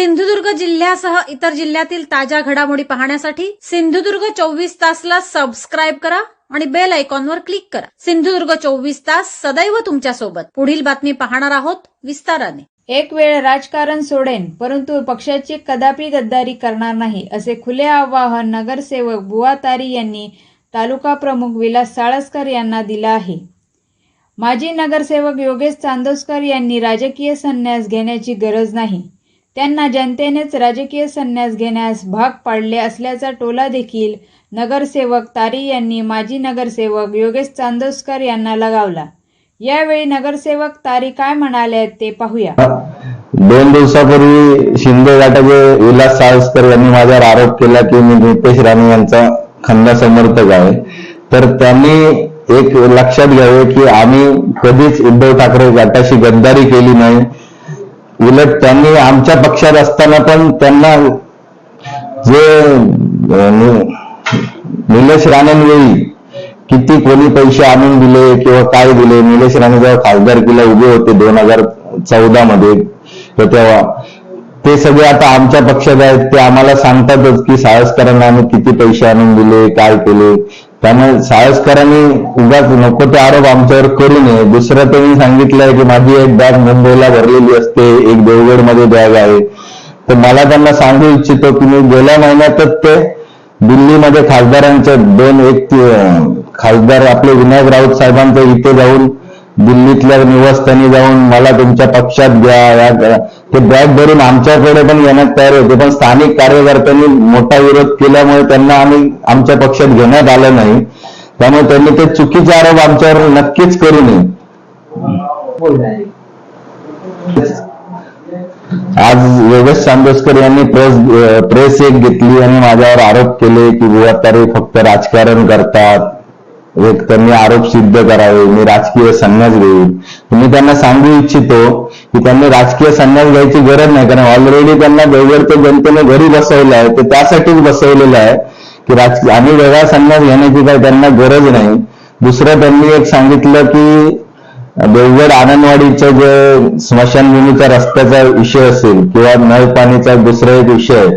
सिंधुदुर्ग जिल्ह्यासह इतर जिल्ह्यातील ताज्या घडामोडी पाहण्यासाठी सिंधुदुर्ग चोवीस तासला सबस्क्राईब करा आणि बेल आयकॉनवर क्लिक करा. सिंधुदुर्ग चोवीस तास सदैव तुमच्यासोबत पुढील बातमी पाहणार आहोत विस्ताराने. एक वेळ राजकारण सोडेन परंतु पक्षाची कदापि गद्दारी करणार नाही असे खुले आवाहन नगरसेवक बुवा तारी यांनी तालुका प्रमुख विलास साळसकर यांना दिलं आहे. माजी नगरसेवक योगेश चांदोसकर यांनी राजकीय संन्यास घेण्याची गरज नाही. त्यांना जनतेनेच राजकीय संन्यास घेण्यास भाग पाडले असल्याचा टोला देखील नगरसेवक तारी यांनी माजी नगरसेवक योगेश चांदोसकर यांना लगावला. यावेळी नगरसेवक तारी काय म्हणाले ते पाहूया. दोन दिवसापूर्वी शिंदे गटाचे विलास साळसकर यांनी माझ्यावर आरोप केला की मी नितेश राणे यांचा खंदा समर्थक आहे. तर त्यांनी एक लक्षात घ्यावे की आम्ही कधीच उद्धव ठाकरे गटाशी गद्दारी केली नाही. उलट त्यांनी आमच्या पक्षात असताना पण त्यांना जे निलेश राणेंवेळी किती कोणी पैसे आणून दिले किंवा काय दिले निलेश राणे जेव्हा खासदारकीला उभे होते दोन हजार चौदा मध्ये तर तेव्हा ते सगळे आता आमच्या पक्षात आहेत ते आम्हाला सांगतातच की साळसकरांना आम्ही किती पैसे आणून दिले काय केले. त्यामुळे साळसकरांनी उगाच नको ते आरोप आमच्यावर करू नये. दुसरं त्यांनी सांगितलंय की माझी एक बॅग मुंबईला भरलेली असते. एक देवगडमध्ये बॅग आहे. तर मला त्यांना सांगू इच्छितो की मी गेल्या महिन्यातच ते दिल्लीमध्ये खासदारांच्या दोन एक खासदार आपले विनायक राऊत साहेबांचं इथे जाऊन दिल्लीतल्या निवासस्थानी जाऊन मला तुमच्या पक्षात घ्या. या ते बॅग धरून आमच्याकडे पण येण्यात तयार होते पण स्थानिक कार्यकर्त्यांनी मोठा विरोध केल्यामुळे त्यांना आम्ही आमच्या पक्षात घेण्यात आलं नाही. त्यामुळे त्यांनी ते चुकीचे आरोप आमच्यावर नक्कीच करू नये. आज योगेश चांदोसकर यांनी प्रेस प्रेस एक घेतली आणि माझ्यावर आरोप केले की बुवा फक्त राजकारण करतात. एक त्यांनी आरोप सिद्ध करावे मी राजकीय संन्यास घेईन. मी त्यांना सांगू इच्छितो की त्यांनी राजकीय संन्यास घ्यायची गरज नाही. कारण ऑलरेडी त्यांना देवगडच्या जनतेने घरी बसवलं आहे. ते त्यासाठीच बसवलेलं आहे की राज आम्ही वेगळा संन्यास घेण्याची काही त्यांना गरज नाही. दुसरं त्यांनी एक सांगितलं की देवगड आनंदवाडीचं जे स्मशानभूमीचा रस्त्याचा विषय असेल किंवा नळ पाणीचा दुसरा एक विषय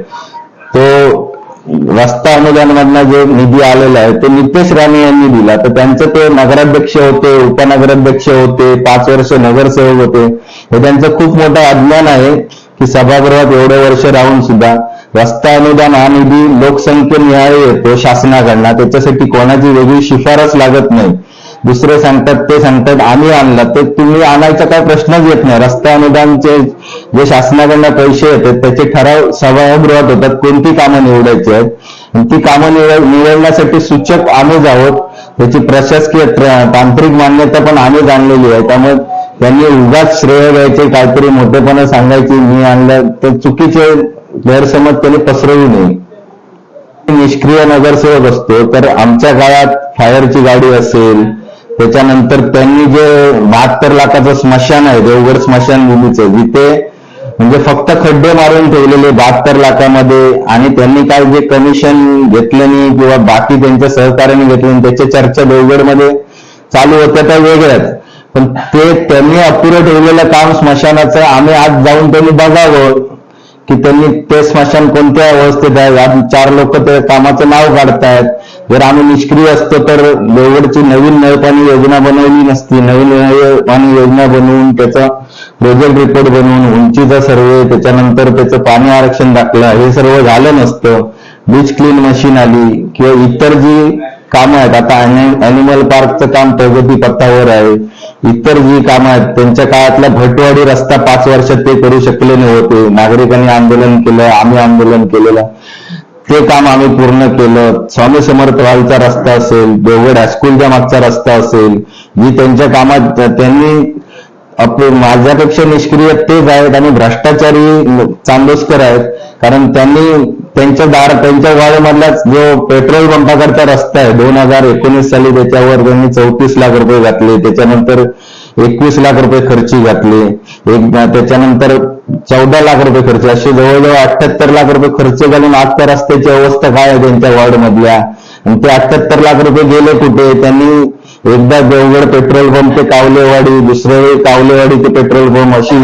तो रस्ता अनुदानमधला जे निधी आलेला आहे तो नितेश राणे यांनी दिला. तर त्यांचे ते नगराध्यक्ष होते उपनगराध्यक्ष होते पाच वर्ष नगरसेवक होते. हे त्यांचं खूप मोठं अज्ञान आहे की सभागृहात एवढे वर्ष राहून सुद्धा रस्ता अनुदान हा निधी लोकसंख्येनिहाय येतो शासनाकडनं. त्याच्यासाठी कोणाची वेगळी शिफारस लागत नाही. दुसरे सांगतात ते सांगतात आम्ही आणला. ते तुम्ही आणायचा काय प्रश्नच येत नाही. रस्ता अनुदानचे जे शासनाकडनं पैसे येतात त्याचे ठराव सभागृहात होतात. कोणती कामं निवडायची आहेत? ती कामं निवड निवडण्यासाठी सूचक आम्हीच आहोत त्याची प्रशासकीय तांत्रिक मान्यता पण आम्हीच आणलेली आहे. त्यामुळे त्यांनी उगाच श्रेय घ्यायचे काहीतरी मोठेपणा सांगायची मी आणलं. तर चुकीचे गैरसमज त्यांनी पसरवू नये. निष्क्रिय नगरसेवक असतो तर आमच्या काळात फायरची गाडी असेल त्याच्यानंतर त्यांनी जे बहात्तर लाखाचं स्मशान आहे देवगड स्मशानभूमीचं जिथे म्हणजे फक्त खड्डे मारून ठेवलेले बहात्तर लाखामध्ये आणि त्यांनी काय जे कमिशन घेतलं नाही किंवा बाकी त्यांच्या सहकार्याने घेतलं त्याच्या चर्चा देवगडमध्ये चालू होत्या त्या वेगळ्याच. पण ते त्यांनी अपुरं ठेवलेलं काम स्मशानाचं आम्ही आज जाऊन त्यांनी बघावं की त्यांनी ते स्मशान कोणत्या अवस्थेत आहे. आज चार लोक त्या कामाचं नाव काढतायत. जर आम्ही निष्क्रिय असतो तर देवगडची नवीन नळपाणी योजना बनवली नसती. नवीन नळपाणी योजना बनवून त्याचा रिझल्ट रिपोर्ट बनवून उंचीचा सर्वे त्याच्यानंतर त्याचं पाणी आरक्षण दाखलं हे सर्व झालं नसतं. बीच क्लीन मशीन आली किंवा इतर जी कामं आहेत आता अॅनिमल पार्कचं काम प्रगती पथावर आहे. इतर जी कामं आहेत त्यांच्या काळातला भटवाडी रस्ता पाच वर्षात ते करू शकले नव्हते. नागरिकांनी आंदोलन केलं आम्ही आंदोलन केलेलं. ते काम आम्ही पूर्ण केलं. स्वामी समर्थ व्हायचा रस्ता असेल देवगड हायस्कूलच्या मागचा रस्ता असेल मी त्यांच्या कामात त्यांनी आपले माझ्यापेक्षा निष्क्रिय तेच आहेत आणि भ्रष्टाचारी चांदोसकर आहेत. कारण त्यांनी त्यांच्या दार त्यांच्या वाड्यामधलाच जो पेट्रोल पंपाकरता रस्ता आहे दोन हजार एकोणीस साली त्याच्यावर त्यांनी चौतीस लाख रुपये घातले. त्याच्यानंतर एकवीस लाख रुपये खर्ची घातले. एक त्याच्यानंतर चौदा लाख रुपये खर्च. असे जवळजवळ अठ्ठ्याहत्तर लाख रुपये खर्च घालून आज त्या रस्त्याची अवस्था काय आहे त्यांच्या वॉर्ड मधल्या आणि ते अठ्ठ्याहत्तर लाख रुपये गेले कुठे? त्यांनी एकदा देवगड पेट्रोल पंप ते कावलेवाडी दुसरे वेळी कावलेवाडी ते पेट्रोल पंप अशी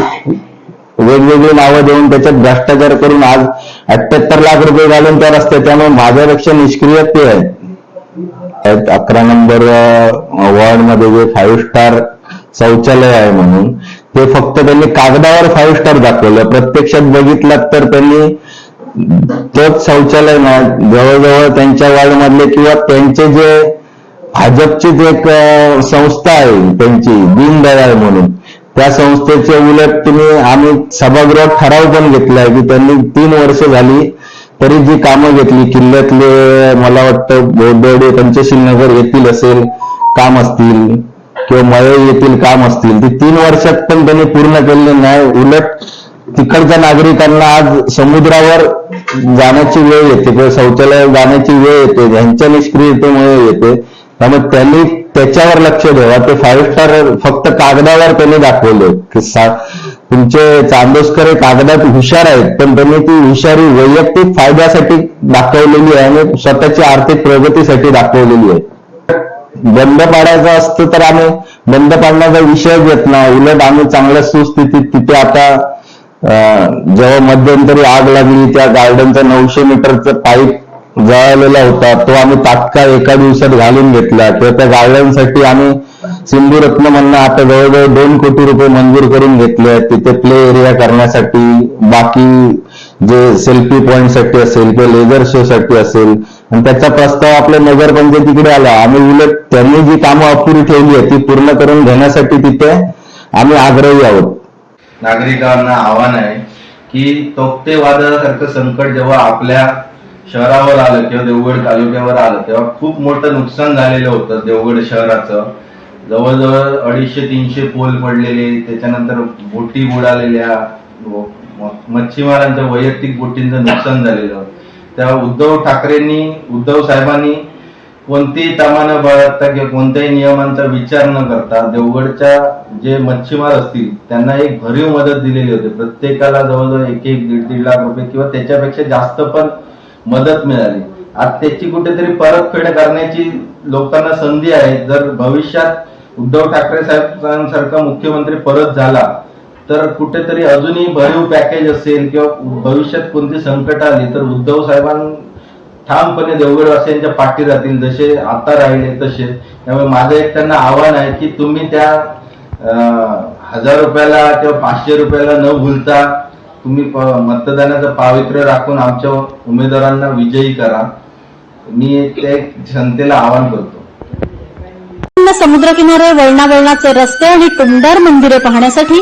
वेगवेगळी नावं देऊन त्याच्यात भ्रष्टाचार करून आज अठ्याहत्तर लाख रुपये घालून त्या रस्त्या त्यामुळे माझ्यापेक्षा निष्क्रिय ते आहेत. आहेत अकरा नंबर वॉर्डमध्ये जे फाईव्ह स्टार शौचालय आहे म्हणून. ते फक्त त्यांनी कागदावर फाईव्ह स्टार दाखवलं. प्रत्यक्षात बघितलात तर त्यांनी तोच शौचालय ना जवळजवळ त्यांच्या वार्डमधले किंवा त्यांचे जे भाजपची जे एक संस्था आहे त्यांची दीनदयाळ म्हणून. त्या संस्थेचे उलट तुम्ही आम्ही सभागृहात ठराव पण घेतलाय की त्यांनी तीन वर्ष झाली तरी जी कामं घेतली किल्ल्यातले मला वाटतं बोर्डेवाडी पंचशील नगर येथील असेल काम असतील. किंवा मळे येथील काम असतील ती तीन वर्षात पण त्यांनी पूर्ण केलेले नाही. उलट तिकडच्या नागरिकांना आज समुद्रावर जाण्याची वेळ येते किंवा शौचालय जाण्याची वेळ येते यांच्या निष्क्रियतेमुळे येते. त्यामुळे त्यांनी त्याच्यावर लक्ष द्यावा. ते फाईव्ह स्टार फक्त कागदावर त्यांनी दाखवले. की तुमचे चांदोसकर हे कागदात हुशार आहेत पण त्यांनी ती हुशारी वैयक्तिक फायद्यासाठी दाखवलेली आहे आणि स्वतःची आर्थिक प्रगतीसाठी दाखवलेली आहे. बंद पाडायचं असतं तर आम्ही बंद पाडण्याचा विषय घेत नाही. उलट आम्ही चांगल्या सुस्थितीत तिथे आता जेव्हा मध्यंतरी आग लागली त्या गार्डनचा नऊशे मीटरचा पाईप जळालेला होता. तो आम्ही तात्काळ एका दिवसात घालून घेतला. किंवा त्या गार्डनसाठी आम्ही सिंधुरत्न म्हणणं आता जवळजवळ दोन कोटी रुपये मंजूर करून घेतले आहेत. तिथे प्ले एरिया करण्यासाठी बाकी जे सेल्फी पॉइंटसाठी असेल किंवा लेझर शो साठी असेल आणि त्याचा प्रस्ताव आपल्या नगरपंचायतीकडे आला. आम्ही उलट त्यांनी जी कामं अपुरी ठेवली आहे ती पूर्ण करून घेण्यासाठी तिथे आम्ही आग्रही आहोत. नागरिकांना आव्हान आहे की तोक्ते वादळासारखं संकट जेव्हा आपल्या शहरावर आलं किंवा देवगड तालुक्यावर आलं तेव्हा खूप मोठं नुकसान झालेलं होतं देवगड शहराचं. जवळजवळ अडीचशे तीनशे पोल पडलेले त्याच्यानंतर बोटी बुडालेल्या मच्छीमारांच्या वैयक्तिक बोटींचं नुकसान झालेलं. त्या उद्धव ठाकरेंनी उद्धव साहेबांनी कोणतीही तामानं न बाळगता किंवा कोणत्याही नियमांचा विचार न करता देवगडच्या जे मच्छीमार असतील त्यांना एक भरीव मदत दिलेली होती. प्रत्येकाला जवळजवळ एक एक दीड दीड लाख रुपये किंवा त्याच्यापेक्षा जास्त पण मदत मिळाली. आज त्याची कुठेतरी परतफेड करण्याची लोकांना संधी आहे. जर भविष्यात उद्धव ठाकरे साहेबांसारखा मुख्यमंत्री परत झाला तर कुठेतरी अजूनही भरीव पॅकेज असेल किंवा भविष्यात कोणती संकट आली तर उद्धव साहेबां ठामपणे देवगडवासियांच्या पाठी राहतील जसे आता राहिले तसे. त्यामुळे माझं एक त्यांना आव्हान आहे की तुम्ही त्या हजार रुपयाला किंवा पाचशे रुपयाला न भूलता तुम्ही मतदानाचं पावित्र्य राखून आमच्या उमेदवारांना विजयी करा. मी ते जनतेला आवाहन करतो. समुद्रकिनारे वळणावळणाचे रस्ते आणि टुमदार मंदिरे पाहण्यासाठी